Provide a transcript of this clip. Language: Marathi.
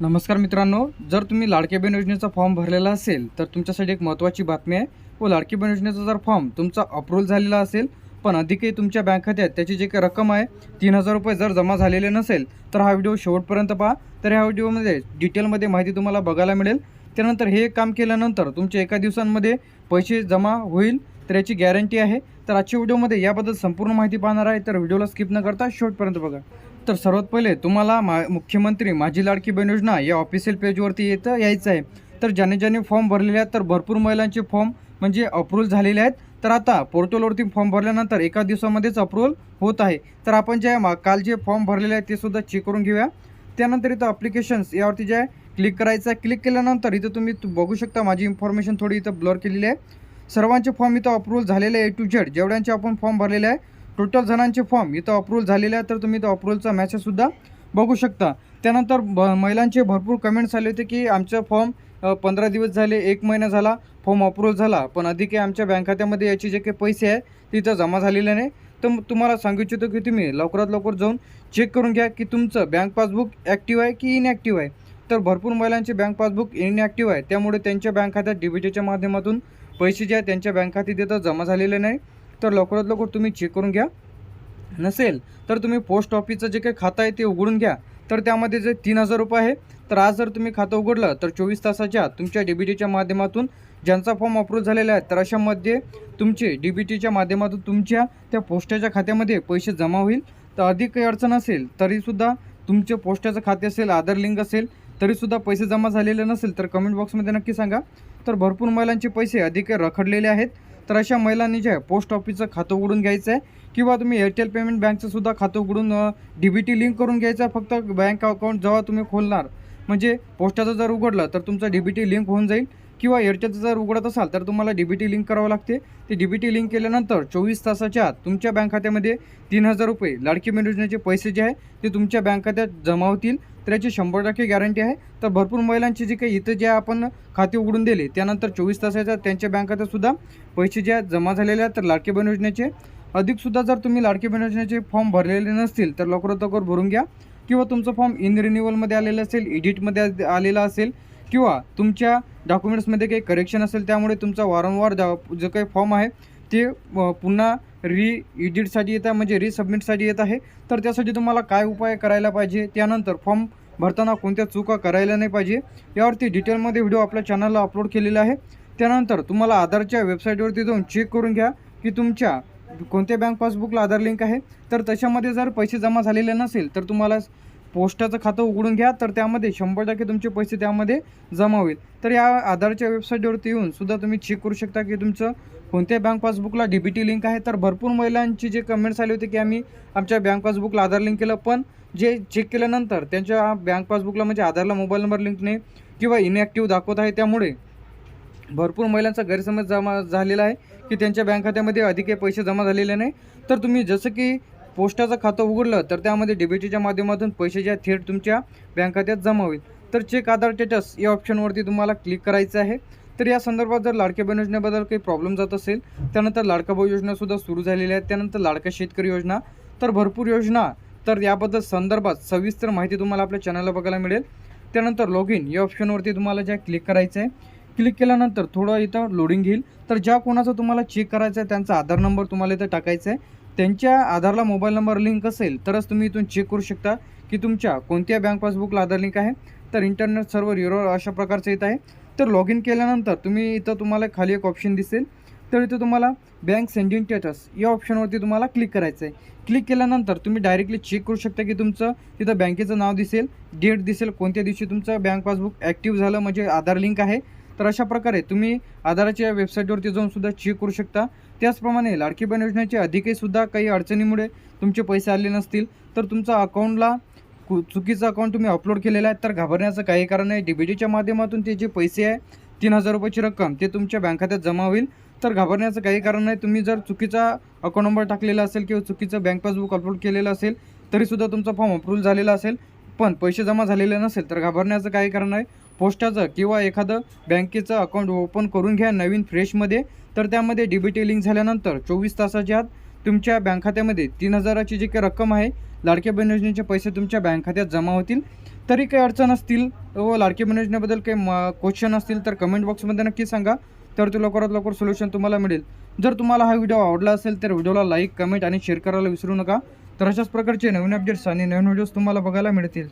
नमस्कार मित्रांनो जर तुम्ही लाडक्या बहीण योजनेचा फॉर्म भरलेला असेल तर तुमच्यासाठी एक महत्त्वाची बातमी आहे. हो, व लाडकी बहीण योजनेचा जर फॉर्म तुमचा अप्रूव्हल झालेला असेल पण अधिकही तुमच्या बँक खात्यात त्याची जी काही रक्कम आहे तीन हजार रुपये जर जमा झालेले नसेल तर हा व्हिडिओ शेवटपर्यंत पहा. तर ह्या व्हिडिओमध्ये डिटेलमध्ये माहिती तुम्हाला बघायला मिळेल. त्यानंतर हे काम केल्यानंतर तुमचे एका दिवसांमध्ये पैसे जमा होईल तर याची गॅरंटी आहे. तर आजच्या व्हिडिओमध्ये याबद्दल संपूर्ण माहिती पाहणार आहे तर व्हिडिओला स्किप न करता शेवटपर्यंत बघा. तर सर्वात पहिले तुम्हाला मा मुख्यमंत्री माझी लाडकी बहीण योजना या ऑफिशियल पेजवरती येतं यायचं आहे. तर ज्याने ज्याने फॉर्म भरलेले आहेत तर भरपूर महिलांचे फॉर्म म्हणजे अप्रूव्हल झालेले आहेत. तर आता पोर्टलवरती फॉर्म भरल्यानंतर एका दिवसामध्येच अप्रूव्हल होत आहे. तर आपण जे मा- काल जे फॉर्म भरलेले आहेत ते सुद्धा चेक करून घेऊया. त्यानंतर इथं अप्लिकेशन्स यावरती जे आहे क्लिक करायचं आहे. क्लिक केल्यानंतर इथं तुम्ही बघू शकता माझी इन्फॉर्मेशन थोडी इथं ब्लर केलेली आहे. सर्वांचे फॉर्म इथं अप्रूव्हल झालेले आहे ए टू झेड जेवढ्यांचे आपण फॉर्म भरलेले आहे टोटल जणांचे फॉर्म इथं अप्रूव्हल झालेले आहे तर तुम्ही इथं अप्रूव्हलचा मॅसेजसुद्धा बघू शकता. त्यानंतर भ महिलांचे भरपूर कमेंट्स आले होते की आमचं फॉर्म पंधरा दिवस झाले एक महिना झाला फॉर्म अप्रूव्हल झाला पण अधिक आमच्या बँक खात्यामध्ये याचे जे काही पैसे आहे ते इथं जमा झालेले नाही. तर मग तुम्हाला सांगू इच्छितो की तुम्ही लवकरात लवकर जाऊन चेक करून घ्या की तुमचं बँक पासबुक ॲक्टिव्ह आहे की इनॲक्टिव्ह आहे. तर भरपूर महिलांचे बँक पासबुक इनॲक्टिव्ह आहे. त्यामुळे त्यांच्या बँक खात्यात डी माध्यमातून पैसे जे आहेत त्यांच्या बँक खात्यात इथं जमा झालेले नाही. तर लवकरात लवकर तुम्ही चेक करून घ्या. नसेल तर तुम्ही पोस्ट ऑफिसचं जे काही खातं आहे ते उघडून घ्या. तर त्यामध्ये जे तीन हजार रुपये आहे तर आज जर तुम्ही खातं उघडलं तर चोवीस तासाच्या तुमच्या डी बी टीच्या माध्यमातून ज्यांचा फॉर्म अप्रूव्ह झालेला आहे तर अशामध्ये तुमचे डी बी टीच्या माध्यमातून तुमच्या त्या पोस्टाच्या खात्यामध्ये पैसे जमा होईल. तर अधिक काही अडचण असेल तरीसुद्धा तुमचे पोस्टाचं खाते असेल आधार लिंक असेल तरीसुद्धा पैसे जमा झालेले नसेल तर कमेंट बॉक्समध्ये नक्की सांगा. तर भरपूर महिलांचे पैसे अधिक रखडलेले आहेत. तर अशा महिलांनी जे आहे पोस्ट ऑफिसचं खातं उघडून घ्यायचं आहे किंवा तुम्ही एअरटेल पेमेंट बँकचं सुद्धा खातं उघडून डी बी टी लिंक करून घ्यायचं आहे फक्त बँक अकाउंट जेव्हा तुम्ही खोलणार. म्हणजे पोस्टाचं जर उघडलं तर तुमचं डी बी टी लिंक होऊन जाईल किंवा एअरटेलचं जर उघडत असाल तर तुम्हाला डी बी टी लिंक करावं लागते. ते डी बी टी लिंक केल्यानंतर चोवीस तासाच्या आत तुमच्या बँक खात्यामध्ये तीन हजार रुपये लाडकी बहीण योजनेचे पैसे जे आहे ते तुमच्या बँक खात्यात जमा होतील. त्याची शंभर टक्के गॅरंटी आहे. तर भरपूर महिलांची जे काही इथं जे आपण खाते उघडून दिले त्यानंतर चोवीस तासाच्या त्यांच्या बँक सुद्धा पैसे जे जमा झालेले आहेत तर लाडकी बहीण योजनेचे. अधिकसुद्धा जर तुम्ही लाडकी बहीण योजनेचे फॉर्म भरलेले नसतील तर लवकरात लवकर भरून घ्या. किंवा तुमचं फॉर्म इन रिन्युअलमध्ये आलेलं असेल एडिटमध्ये आलेला असेल किंवा तुमच्या डॉक्युमेंट्समध्ये काही करेक्शन असेल त्यामुळे तुमचा वारंवार जो काही फॉर्म आहे ते पुन्हा री एडिटसाठी येत आहे म्हणजे रिसबमिटसाठी येत आहे. तर त्यासाठी तुम्हाला काय उपाय करायला पाहिजे? त्यानंतर फॉर्म भरताना कोणत्या चुका करायला नाही पाहिजे? यावरती डिटेलमध्ये व्हिडिओ आपल्या चॅनलला अपलोड केलेला आहे. त्यानंतर तुम्हाला आधारच्या वेबसाईटवरती जाऊन चेक करून घ्या की तुमच्या कोणत्या बँक पासबुकला आधार लिंक आहे. तर त्याच्यामध्ये जर पैसे जमा झालेले नसेल तर तुम्हाला पोस्टाचं खातं उघडून घ्या तर त्यामध्ये शंभर टक्के तुमचे पैसे त्यामध्ये जमा होईल. तर या आधारच्या वेबसाईटवरती येऊन सुद्धा तुम्ही चेक करू शकता की तुमचं कोणत्या बँक पासबुकला डी बी टी लिंक आहे. तर भरपूर महिलांची जे कमेंट्स आले होते की आम्ही आमच्या बँक पासबुकला आधार लिंक केलं पण जे चेक केल्यानंतर त्यांच्या बँक पासबुकला म्हणजे आधारला मोबाईल नंबर लिंक नाही किंवा इनॲक्टिव्ह दाखवत आहे त्यामुळे भरपूर महिलांचा गैरसमज जमा झालेला आहे की त्यांच्या बँक खात्यामध्ये अधिक काही पैसे जमा झालेले नाही. तर तुम्ही जसं की पोस्टाचं खातं उघडलं तर त्यामध्ये डीबीटीच्या माध्यमातून पैसे जे थेट तुमच्या बँक खात्यात जमा होईल. तर चेक आधार स्टेटस या ऑप्शनवरती तुम्हाला क्लिक करायचं आहे. तर या संदर्भात जर लाडक्या बहीण योजनेबद्दल काही प्रॉब्लेम जात असेल त्यानंतर लाडका भाऊ योजनासुद्धा सुरू झालेल्या आहेत. त्यानंतर लाडका शेतकरी योजना. तर भरपूर योजना. तर याबद्दल संदर्भात सविस्तर माहिती तुम्हाला आपल्या चॅनलला बघायला मिळेल. त्यानंतर लॉग इन या ऑप्शनवरती तुम्हाला ज्या क्लिक करायचं आहे. क्लिक केल्यानंतर थोडं इथं लोडिंग घेईल. तर ज्या कोणाचं तुम्हाला चेक करायचं आहे त्यांचा आधार नंबर तुम्हाला इथं टाकायचा आहे. त्यांच्या आधारला मोबाईल नंबर लिंक असेल तरच तुम्ही इथून चेक करू शकता की तुमच्या कोणत्या बँक पासबुकला आधार लिंक आहे. तर इंटरनेट सर्व्हर युरो अशा प्रकारचं येत आहे. तर लॉग इन केल्यानंतर तुम्ही इथं तुम्हाला खाली एक ऑप्शन दिसेल. तर इथं तुम्हाला बँक सेंडिंग स्टेटस या ऑप्शनवरती तुम्हाला क्लिक करायचं आहे क्लिक केल्यानंतर तुम्ही डायरेक्टली चेक करू शकता की तुमचं तिथं बँकेचं नाव दिसेल डेट दिसेल कोणत्या दिवशी तुमचं बँक पासबुक ॲक्टिव्ह झालं म्हणजे आधार लिंक आहे. तर अशा प्रकारे तुम्ही आधाराच्या वेबसाईटवरती जाऊन सुद्धा चेक करू शकता. त्याचप्रमाणे लाडकी बहीण योजनेचे अधिकही सुद्धा काही अडचणीमुळे तुमचे पैसे आले नसतील तर तुमचा अकाउंटला कु चुकीचं अकाउंट तुम्ही अपलोड केलेलं आहे तर घाबरण्याचं काही कारण नाही. डी माध्यमातून ते जे पैसे आहे तीन हजार रुपयाची रक्कम ते तुमच्या बँक खात्यात जमा होईल. तर घाबरण्याचं काही कारण नाही. तुम्ही जर चुकीचा अकाउंट नंबर टाकलेला असेल किंवा चुकीचं बँक पासबुक अपलोड केलेलं असेल तरीसुद्धा तुमचा फॉर्म अप्रूव्ह झालेला असेल. पण पैसे जमा झालेले नसेल तर घाबरण्याचं काही कारण नाही. पोस्टाचं किंवा एखादं बँकेचं अकाउंट ओपन करून घ्या नवीन फ्रेशमध्ये तर त्यामध्ये डी लिंक झाल्यानंतर चोवीस तासाच्या आत तुमच्या बँक खात्यामध्ये तीन हजाराची जी काही रक्कम आहे लाडक्या बहीण योजनेचे पैसे तुमच्या बँक खात्यात जमा होतील. तरी काही अडचण असतील व लाडके बहीण योजनेबद्दल काही म क्वेश्चन असतील तर कमेंट बॉक्समध्ये नक्की सांगा. तर ते लवकरात लवकर सोल्युशन तुम्हाला मिळेल. जर तुम्हाला हा व्हिडिओ आवडला असेल तर व्हिडिओला लाईक कमेंट आणि शेअर करायला विसरू नका. तर अशाच प्रकारचे नवीन अपडेट्स आणि नवीन व्हिडिओज तुम्हाला बघायला मिळतील.